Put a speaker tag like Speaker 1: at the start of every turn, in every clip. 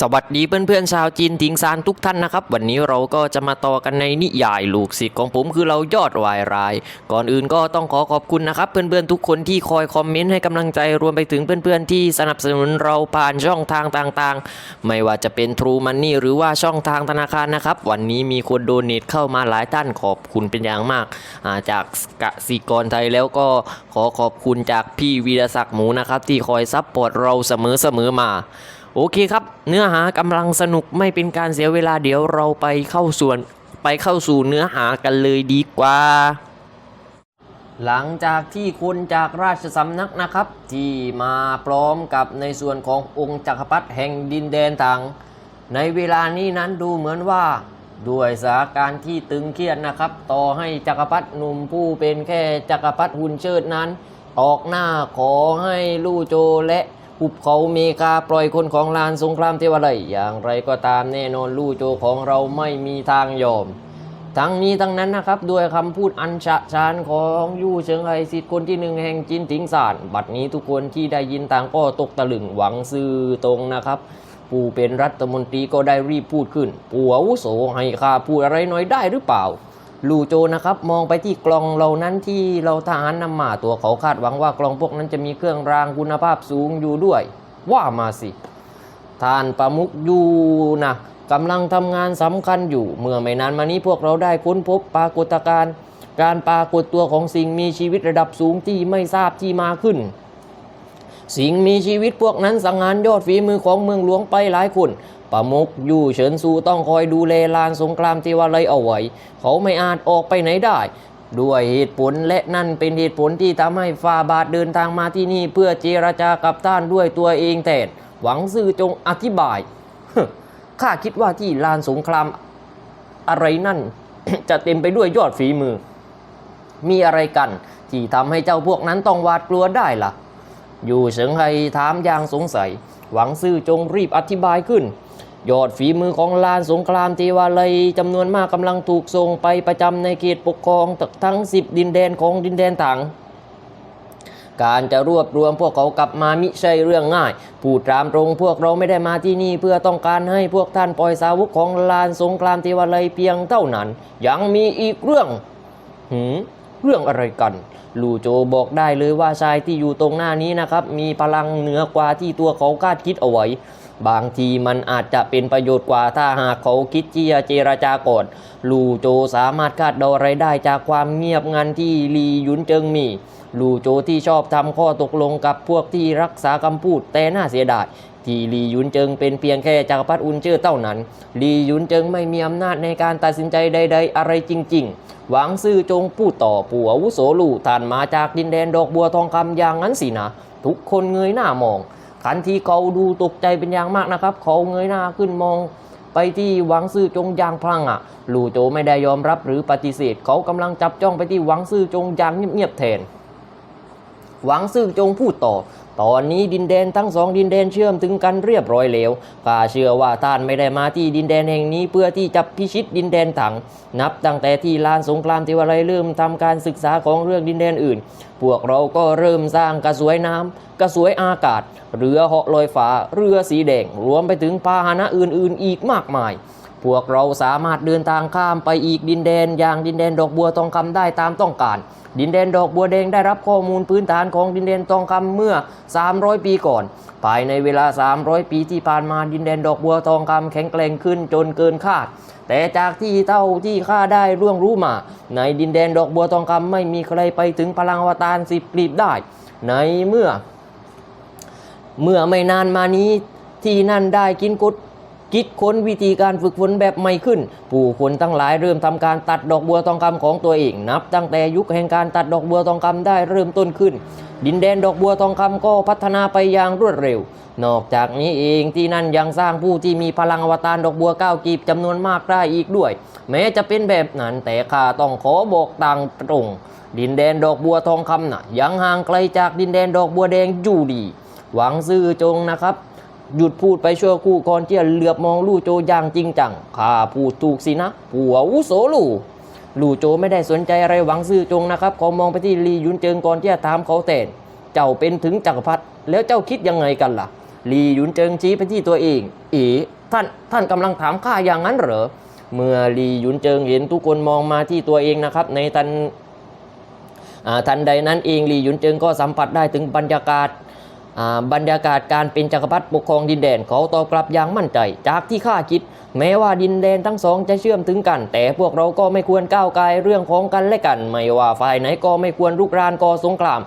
Speaker 1: สวัสดีเพื่อนๆชาวจีนทิงซานทุกท่านนะครับ วันนี้เราก็จะมาต่อกันในนิยายลูกศิษย์ของผมคือเรายอดวายราย ก่อนอื่นก็ต้องขอขอบคุณนะครับ เพื่อนๆทุกคนที่คอยคอมเมนต์ให้กำลังใจรวมไปถึงเพื่อนๆที่สนับสนุนเราผ่านช่องทางต่างๆ ไม่ว่าจะเป็น True Money หรือว่าช่องทางธนาคารนะครับ วันนี้มีคนโดเนทเข้ามาหลายท่านขอบคุณเป็นอย่างมากาจากกสิกรไทยแล้วก็ขอขอบคุณจากพี่วีรศักดิ์หมูนะครับที่คอยซัพพอร์ตเราเสมอๆมา โอเคครับ เนื้อหากำลังสนุกไม่เป็นการเสียเวลาเดี๋ยวเราไปเข้าส่วนไปเข้าสู่เนื้อหากันเลยดีกว่า หลังจากที่คนจากราชสำนักนะครับ ที่มาพร้อมกับในส่วนขององค์จักรพรรดิแห่งดินแดนต่าง ในเวลานี้นั้นดูเหมือนว่าด้วยสถานการณ์ที่ตึงเครียดนะครับ ต่อให้จักรพรรดิหนุ่มผู้เป็นแค่จักรพรรดิหุ่นเชิดนั้น ออกหน้าขอให้ลู่โจและ หุบเขาเมกาปล่อยคนของลานสงครามเทวไลยอย่างไรก็ตามแน่นอนลู่โจของเราไม่มีทางยอม ทั้งนี้ทั้งนั้นนะครับด้วยคำพูดอันฉะฉานของยู่เฉิงไห่สิทธิ์คนที่หนึ่งแห่งจินถิงสานบัดนี้ทุกคนที่ได้ยินต่างก็ตกตะลึงหวังซื่อตรงนะครับผู้เป็นรัฐมนตรีก็ได้รีบพูดขึ้นปู่อาวุโสให้ข้าพูดอะไรหน่อยได้หรือเปล่า ลูโจนะครับมองไปที่กล่องเหล่านั้นที่เราทหารนำมาตัวเขาคาดหวังว่ากล่องพวกนั้นจะมีเครื่องรางคุณภาพสูงอยู่ด้วย ว่ามาสิท่านประมุกอยู่นะกำลังทำงานสำคัญอยู่ เมื่อไม่นานมานี้พวกเราได้ค้นพบปรากฏการณ์การปรากฏตัวของสิ่งมีชีวิตระดับสูงที่ไม่ทราบที่มาขึ้น สิ่งมีชีวิตพวกนั้นสังหารยอดฝีมือของเมืองหลวงไปหลายคนประมุกยู่เฉินซูต้องคอยดูแลลานสงครามเทวาเลยเอาไว้ เขาไม่อาจออกไปไหนได้ ด้วยเหตุผลและนั่นเป็นเหตุผลที่ทำให้ฟาบาทเดินทางมาที่นี่เพื่อเจรจากับท่านด้วยตัวเองแทนหวังซื่อจงอธิบายข้าคิดว่าที่ลานสงครามอะไรนั่น จะเต็มไปด้วยยอดฝีมือ มีอะไรกัน ที่ทำให้เจ้าพวกนั้นต้องหวาดกลัวได้ล่ะ อยู่เฉิงไฮถามอย่างสงสัย หวังซื่อจงรีบอธิบายขึ้น ยอดฝีมือของลานสงครามเทวาลัยจำนวนมากกำลังถูกส่งไปประจำในเขตปกครองทั้ง 10 ดินแดนของดินแดนต่างการจะรวบรวมพวกเขากลับมามิใช่เรื่องง่าย พูดตามตรงพวกเราไม่ได้มาที่นี่เพื่อต้องการให้พวกท่านปล่อยสาวกของลานสงครามเทวาลัยเพียงเท่านั้น ยังมีอีกเรื่องหืม เรื่องอะไรกันลูโจบอกได้เลยว่าชายที่อยู่ตรงหน้านี้นะครับ มีพลังเหนือกว่าที่ตัวเขาคาดคิดเอาไว้ บางทีมันอาจจะเป็นประโยชน์กว่าถ้าหากเขาคิดที่จะเจรจาก่อนลูโจสามารถคาดเดาอะไรได้จากความเงียบงันที่ลีหยุนเจิงมีลูโจที่ชอบทำข้อตกลงกับพวกที่รักษาคำพูดแต่น่าเสียดาย ที่ลียุนเจิงเป็นเพียงแค่จักรพรรดิอุนเจอเท่านั้นลียุนเจิงไม่มีอำนาจในการตัดสินใจใด ๆ อะไรจริง ๆ หวังซื่อจงพูดต่อปู่อาวุโสลู่ท่านมาจากดินแดนดอกบัวทองคำอย่างนั้นสินะ ทุกคนเงยหน้ามองขันทีเขาดูตกใจเป็นอย่างมากนะครับเขาเงยหน้าขึ้นมองไปที่หวังซื่อจงยางพลังอะ ลู่โจไม่ได้ยอมรับหรือปฏิเสธ เขากำลังจับจ้องไปที่หวังซื่อจงยางเงียบๆแทน หวังซื่อจงพูดต่อ ตอนนี้ดินแดนทั้งสองดินแดนเชื่อมถึงกันเรียบร้อยแล้ว ข้าเชื่อว่าท่านไม่ได้มาที่ดินแดนแห่งนี้เพื่อที่จะพิชิตดินแดนถัง นับตั้งแต่ที่ลานสงครามเทวาลัยเริ่มทำการศึกษาของเรื่องดินแดนอื่น พวกเราก็เริ่มสร้างกระสวยน้ำกระสวยอากาศ เรือเหาะลอยฟ้า เรือสีแดง รวมไปถึงพาหนะอื่นๆ อีกมากมาย พวกเราสามารถเดินทางข้ามไปอีกดินแดน อย่างดินแดนดอกบัวทองคำได้ตามต้องการ ดินแดนดอกบัวแดงได้รับข้อมูลพื้นฐานของดินแดนทองคำเมื่อ 300 ปีก่อน ภายในเวลา 300 ปีที่ผ่านมาดินแดนดอกบัวทองคำแข็งแกร่งขึ้นจนเกินคาด แต่จากที่เท่าที่ข้าได้ร่วงรู้มา ในดินแดนดอกบัวทองคำไม่มีใครไปถึงพลังวตารสิบกลีบได้ ในเมื่อ เมื่อไม่นานมานี้ที่นั่นได้กินกุด คิดค้นวิธีการฝึกฝนแบบใหม่ขึ้น ผู้คนทั้งหลายเริ่มทำการตัดดอกบัวทองคำของตัวเองนับ ตั้งแต่ยุคแห่งการตัดดอกบัวทองคำได้เริ่มต้นขึ้น ดินแดนดอกบัวทองคำก็พัฒนาไปอย่างรวดเร็ว นอกจากนี้เองที่นั่นยังสร้างผู้ที่มีพลังอวตารดอกบัวเก้ากีบจำนวนมากได้อีกด้วย แม้จะเป็นแบบนั้นแต่ข้าต้องขอบอกต่างตรง ดินแดนดอกบัวทองคำน่ะยังห่างไกลจากดินแดนดอกบัวแดงอยู่ดี หวังซื่อจงนะครับ หยุดพูดไปชั่วคู่ก่อนที่จะเหลือบมองลู่โจอย่างจริงจังข้าพูดถูกสินะผัวอาวุโสลู่ลู่โจไม่ได้สนใจอะไรหวังซื่อจงนะครับเขามองไปที่ลียุนเจิงก่อนที่จะถามเขาแต่นเจ้าเป็นถึงจักรพรรดิแล้วเจ้าคิดยังไงกันล่ะ ลียุนเจิงชี้ไปที่ตัวเองอ๋ท่านท่านกำลังถามข้าอย่างนั้นเหรอเมื่อลียุนเจิงเห็นทุกคนมองมาที่ตัวเองนะครับ ในทันทันใดนั้นเองลียุนเจิงก็สัมผัสได้ถึงบรรยากาศ บรรยากาศการเป็นจักรพรรดิปกครองดินแดนเขาตอบกลับอย่างมั่นใจ จากที่ข้าคิด แม้ว่าดินแดนทั้งสองจะเชื่อมถึงกัน แต่พวกเราก็ไม่ควรก้าวไกลเรื่องของกันและกัน ไม่ว่าฝ่ายไหนก็ไม่ควรรุกรานก่อสงคราม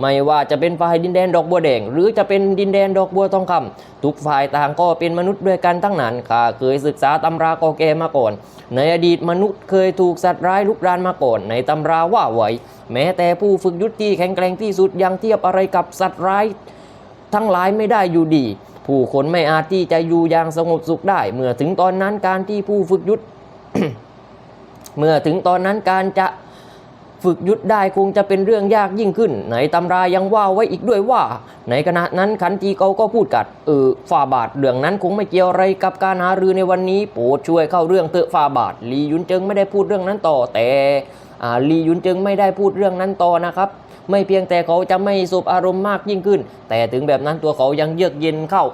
Speaker 1: ไม่ว่าจะเป็นฝ่ายดินแดนดอกบัวแดง หรือจะเป็นดินแดนดอกบัวทองคำทุกฝ่ายต่างก็เป็นมนุษย์ด้วยกันทั้งนั้นข้าเคยศึกษาตำราโก็แก่มาก่อน ในอดีตมนุษย์เคยถูกสัตว์ร้ายลุกรานมาก่อนในตำราว่าไวแม้แต่ผู้ฝึกยุทธที่แข็งแกร่งที่สุดยังเทียบอะไรกับสัตว์ร้าย ทั้งหลายไม่ได้อยู่ดี ผู้คนไม่อาจที่จะอยู่อย่างสงบสุขได้ เมื่อถึงตอนนั้นการที่ผู้ฝึกยุทธเมื่อถึงตอนนั้นการจะฝึกยุทธได้คงจะเป็นเรื่องยากยิ่งขึ้นในตำรายังว่าไว้อีกด้วยว่า ในขณะนั้นขันทีเขาก็พูดกัดเออฝ่าบาทเรื่องนั้นคงไม่เกี่ยวอะไรกับการหารือในวันนี้โปรดช่วยเข้าเรื่องเตอะฝ่าบาทลียุนเจิงไม่ได้พูดเรื่องนั้นต่อแต่ ลียุนจิงไม่ได้พูดเรื่องนั้นต่อนะครับ ไม่เพียงแต่เขาจะไม่สูบอารมณ์มากยิ่งขึ้น แต่ถึงแบบนั้นตัวเขายังเยือกเย็นเข้า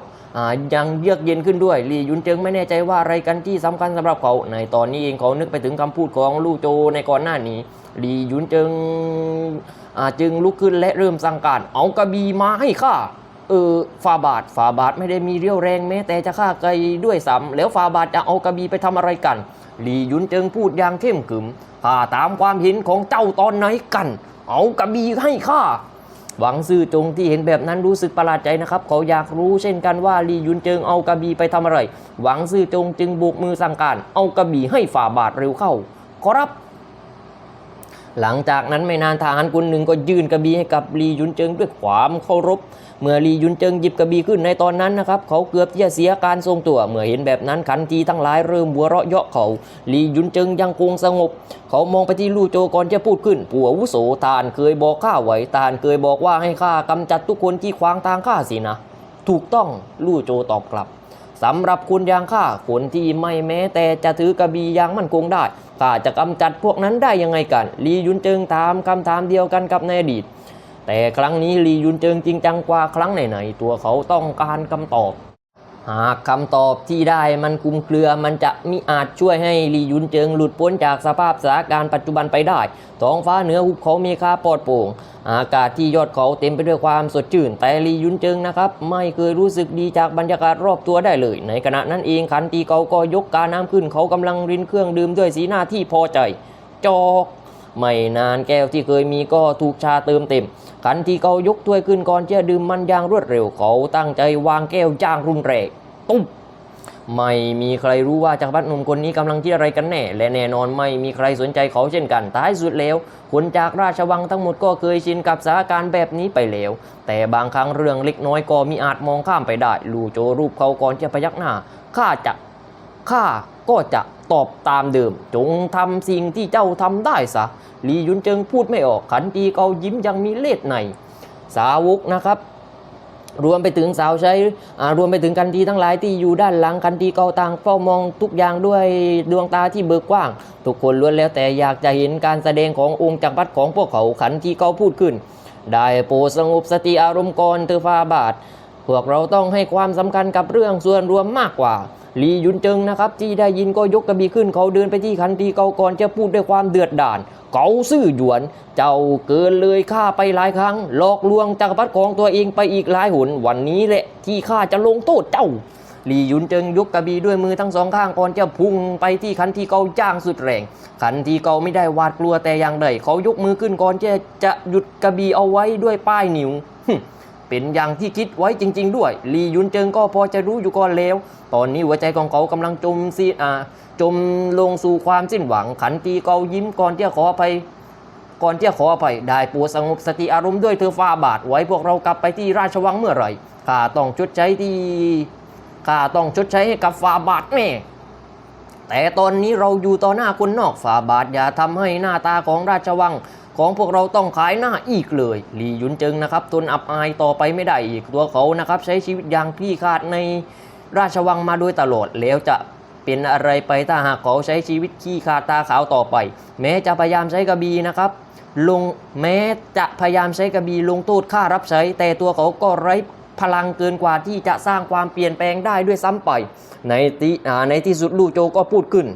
Speaker 1: ยังเยือกเย็นขึ้นด้วยลียุนเจิงไม่แน่ใจว่าอะไรกันที่สำคัญสำหรับเขาในตอนนี้เองเขานึกไปถึงคำพูดของลู่โจในก่อนหน้านี้ลียุนเจิงจึงลุกขึ้นและเริ่มสั่งการเอากระบี่มาให้ข้า เออฟาบาทฟาบาทไม่ได้มีเรี่ยวแรงแม้แต่จะฆ่าไกลด้วยซ้ำแล้วฟาบาทจะเอากระบี่ไปทำอะไรกัน หลีหยุนเจิงพูดอย่างเข้มขึมข้าตามความเห็นของเจ้าตอนไหนกัน เอากระบี่ให้ข้าหวังซื่อจงที่เห็นแบบนั้นรู้สึกประหลาดใจนะครับ เขาอยากรู้เช่นกันว่าลียุนเจิงเอากระบี่ไปทำอะไร หวังซื่อจงจึงบุกมือสั่งการ เอากระบี่ให้ฝ่าบาทเร็วเข้าขอรับ หลังจากนั้นไม่นานทหารคนหนึ่งก็ยื่นกระบี่ให้กับลียุนเจิงด้วยความเคารพ เมื่อลียุนเจิงหยิบกระบี่ขึ้นในตอนนั้นนะครับเขาเกือบที่จะเสียการทรงตัว เมื่อเห็นแบบนั้นขันทีทั้งหลายเริ่มหัวเราะเยาะเขาลียุนเจิงยังคงสงบ เขามองไปที่ลู่โจก่อนจะพูดขึ้นผัววุโสตานเคยบอกข้าไว้ตานเคยบอกว่าให้ข้ากำจัดทุกคนที่ขวางทางข้าสินะ ถูกต้องลู่โจตอบกลับ สำหรับคุณอย่างข้าคนที่ไม่แม้แต่จะถือกระบี่อย่างมั่นคงได้ข้าจะกำจัดพวกนั้นได้ยังไงกันลียุนเจิงถามคำถามเดียวกันกับในอดีต แต่ครั้งนี้ลียุนเจิงจริงจังกว่าครั้งไหนๆตัวเขาต้องการคำตอบ หากคำตอบที่ได้มันคุมเครือมันจะมิอาจช่วยให้ลียุนเจิงหลุดพ้นจากสภาพสถานการณ์ปัจจุบันไปได้ ท้องฟ้าเหนือหุบเขามีค่าปลอดโปร่ง อากาศที่ยอดเขาเต็มไปด้วยความสดชื่น แต่ลียุนเจิงนะครับ ไม่เคยรู้สึกดีจากบรรยากาศรอบตัวได้เลย ในขณะนั้นเองขันตีเขาก็ยกกาน้ำขึ้นเขากำลังรินเครื่องดื่มด้วยสีหน้าที่พอใจ จอก ไม่นานแก้วที่เคยมีก็ถูกชาเติมเต็ม ขันที่เขายกถ้วยขึ้นก่อนจะดื่มมันอย่างรวดเร็วเขาตั้งใจวางแก้วจ้างรุนแรงตุ้มไม่มีใครรู้ว่าจักรพรรดิหนุ่มคนนี้กำลังคิดอะไรกันแน่ และแน่นอนไม่มีใครสนใจเขาเช่นกัน ท้ายสุดแล้วคนจากราชวังทั้งหมดก็เคยชินกับสถานการณ์แบบนี้ไปแล้ว แต่บางครั้งเรื่องเล็กน้อยก็มีอาจมองข้ามไปได้ ลู่โจรูปเขาก่อนจะพยักหน้าข้าจะข้าก็จะ ตอบตามเดิม จงทำสิ่งที่เจ้าทำได้ซะลียุนเจิงพูดไม่ออกขันตีเขายิ้มยังมีเล็ดใน สาวกนะครับรวมไปถึงสาวใช้รวมไปถึงกันทีทั้งหลายที่อยู่ด้านหลังกันทีเกาต่างเฝ้ามองทุกอย่างด้วยดวงตาที่เบิกกว้าง ทุกคนล้วนแล้วแต่อยากจะเห็นการแสดงขององค์จักรพรรดิของพวกเขาขันทีเขาพูดขึ้น ได้โปรดสงบสติอารมณ์ก่อนเธอฟาบาท พวกเราต้องให้ความสำคัญกับเรื่องส่วนรวมมากกว่าลียุนเจิงนะครับที่ได้ยินก็ยกกระบี่ขึ้นเขาเดินไปที่คันทีเกาก่อนจะพูดด้วยความเดือดดาลเกาซื่อหยวน เจ้าเกินเลยข้าไปหลายครั้ง หลอกลวงจักรพรรดิของตัวเองไปอีกหลายหน วันนี้แหละที่ข้าจะลงโทษเจ้าลียุนเจิงยกกระบี่ด้วยมือทั้งสองข้างก่อนจะพุ่งไปที่คันทีเกาจ้างสุดแรง คันทีเกาไม่ได้หวาดกลัวแต่อย่างใดเขายกมือขึ้นก่อนจะจะหยุดกระบี่เอาไว้ด้วยป้ายนิ้วหึ เป็นอย่างที่คิดไว้จริง ๆ ด้วยลียุนเจิงก็พอจะรู้อยู่ก่อนแล้ว ตอนนี้หัวใจของเขากำลังจมซีอ่าจมลงสู่ความสิ้นหวัง ขันตีเกายิ้มก่อนที่จะขออภัยก่อนที่จะขออภัยได้ปรดสงบสติอารมณ์ด้วยเธอฟ้าบาทไว้พวกเรากลับไปที่ราชวังเมื่อไหร่ข้าต้องชดใช้ที่ข้าต้องชดใช้ให้กับฟ้าบาทแน่แต่ตอนนี้เราอยู่ต่อหน้าคนนอกฝาบาทอย่าทำให้หน้าตาของราชวัง ของพวกเราต้องขายหน้าอีกเลยหลีหยุนเจิงนะครับทนอับอายต่อไปไม่ได้อีกตัวเขานะครับใช้ชีวิตอย่างพี่คาดในราชวังมาโดยตลอดแล้วจะเป็นอะไรไปถ้าหากเขาใช้ชีวิตขี้ขาดตาขาวต่อไป แม้จะพยายามใช้กระบี่นะครับลงแม้จะพยายามใช้กระบี่ลงโทษค่ารับใช้ แต่ตัวเขาก็ไร้พลังเกินกว่าที่จะสร้างความเปลี่ยนแปลงได้ด้วยซ้ำไป ในที่ในที่สุดลู่โจก็พูดขึ้น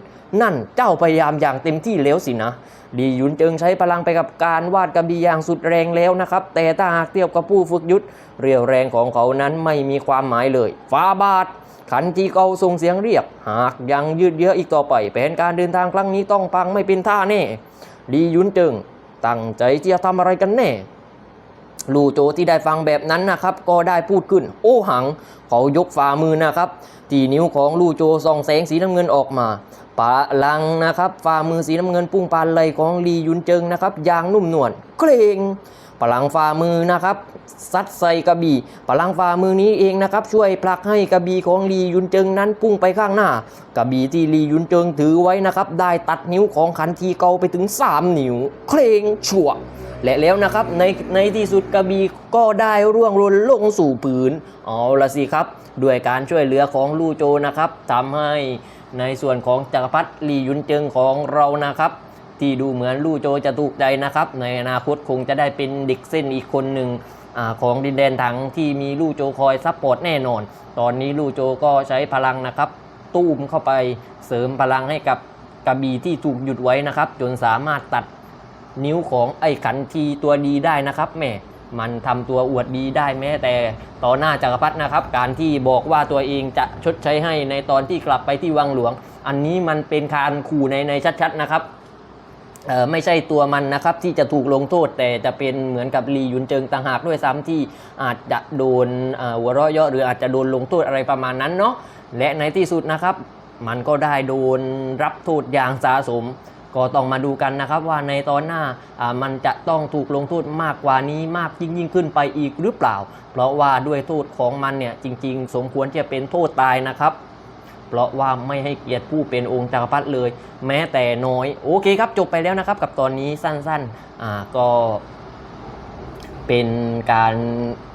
Speaker 1: นั่นเจ้าพยายามอย่างเต็มที่แล้วสินะดียุนจิงใช้พลังไปกับการวาดกระบี่อย่างสุดแรงแล้วนะครับ แต่ถ้าหากเทียบกับผู้ฝึกยุทธเรียวแรงของเขานั้นไม่มีความหมายเลยฟ้าบาทขันจีเกาส่งเสียงเรียก หากยังยืดเยื้ออีกต่อไป แผนการเดินทางครั้งนี้ต้องพังไม่เป็นท่าแน่ดียุนจิงตั้งใจจะทำอะไรกันแน่ ลู่โจที่ได้ฟังแบบนั้นนะครับ ก็ได้พูดขึ้น โอ้หัง เขายกฝ่ามือนะครับตีนิ้วของลู่โจส่องแสงสีน้ำเงินออกมาปะลังนะครับ ฝ่ามือสีน้ำเงินพุ่งปานไหลของลียุนเจิงนะครับอย่างนุ่มนวลเกรง พลังฝ่ามือนะครับซัดใส่กระบี่พลังฝ่ามือนี้เองนะครับ ช่วยผลักให้กระบี่ของลียุนเจิงนั้นพุ่งไปข้างหน้า กระบี่ที่ลียุนเจิงถือไว้นะครับ ได้ตัดนิ้วของขันทีเกาไปถึง 3 นิ้ว เครงชั่วและแล้วนะครับในในที่สุดกระบี่ก็ได้ร่วงหล่นลงสู่พื้นเอาละสิครับ ด้วยการช่วยเหลือของลู่โจนะครับทำให้ในส่วนของจักรพรรดิลียุนเจิงของเรานะครับ ที่ดูเหมือนลู่โจจะถูกใจนะครับ ในอนาคตคงจะได้เป็นเด็กเส้นอีกคนหนึ่งอของดินแดนถังที่มีลู่โจคอยซัพพอร์ตแน่นอน ตอนนี้ลู่โจก็ใช้พลังนะครับ ตู้มเข้าไปเสริมพลังให้กับกระบี่ที่ถูกหยุดไว้นะครับ จนสามารถตัดนิ้วของไอ้ขันทีตัวดีได้นะครับแม่มันทำตัวอวดดีได้แม้แต่ต่อหน้าจักรพรรดินะครับ การที่บอกว่าตัวเองจะชดใช้ให้ในตอนที่กลับไปที่วังหลวง อันนี้มันเป็นการขู่ในในชัดๆนะครับ ไม่ใช่ตัวมันนะครับที่จะถูกลงโทษ แต่จะเป็นเหมือนกับลียุนเจิงต่างหากด้วยซ้ำที่อาจจะโดนหัวเราะเยาะหรืออาจจะโดนลงโทษอะไรประมาณนั้นเนาะและในที่สุดนะครับ มันก็ได้โดนรับโทษอย่างสาสม ก็ต้องมาดูกันนะครับว่าในตอนหน้าอ่ามันจะต้องถูกลงโทษมากกว่านี้มากยิ่งยิ่งขึ้นไปอีกหรือเปล่า เพราะว่าด้วยโทษของมันเนี่ยจริง ๆ สมควรจะเป็นโทษตายนะครับ เพราะว่าไม่ให้เกียรติผู้เป็นองค์จักรพรรดิเลย แม้แต่น้อย โอเคครับจบไปแล้วนะครับ กับตอนนี้สั้นๆอ่าก็เป็นการ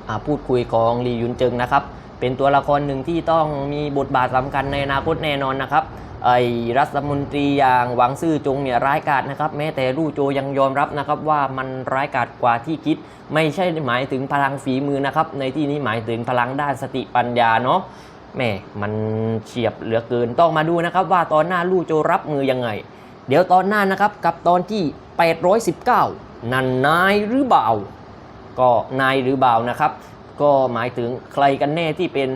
Speaker 1: อ่าพูดคุยของลียุนเจิงนะครับ เป็นตัวละครหนึ่งที่ต้องมีบทบาทสำคัญในอนาคตแน่นอนนะครับไอรัฐมนตรีอย่างหวังซื่อจงเนี่ยร้ายกาจนะครับ แม้แต่ลู่โจยังยอมรับนะครับว่ามันร้ายกาจกว่าที่คิด ไม่ใช่หมายถึงพลังฝีมือนะครับ ในที่นี้หมายถึงพลังด้านสติปัญญาเนาะ แม่มันเฉียบเหลือเกินต้องมาดูนะครับว่าตอนหน้าลู่โจรับมือยังไง เดี๋ยวตอนหน้านะครับกับตอนที่ 819 นั่นนายหรือเบาก็นายหรือบ่าวนะครับ ก็หมายถึงใครกันแน่ที่เป็น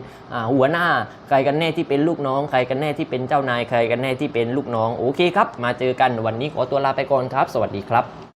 Speaker 1: หัวหน้า ใครกันแน่ที่เป็นลูกน้อง ใครกันแน่ที่เป็นเจ้านาย ใครกันแน่ที่เป็นลูกน้อง โอเคครับ มาเจอกันวันนี้ขอตัวลาไปก่อนครับ สวัสดีครับ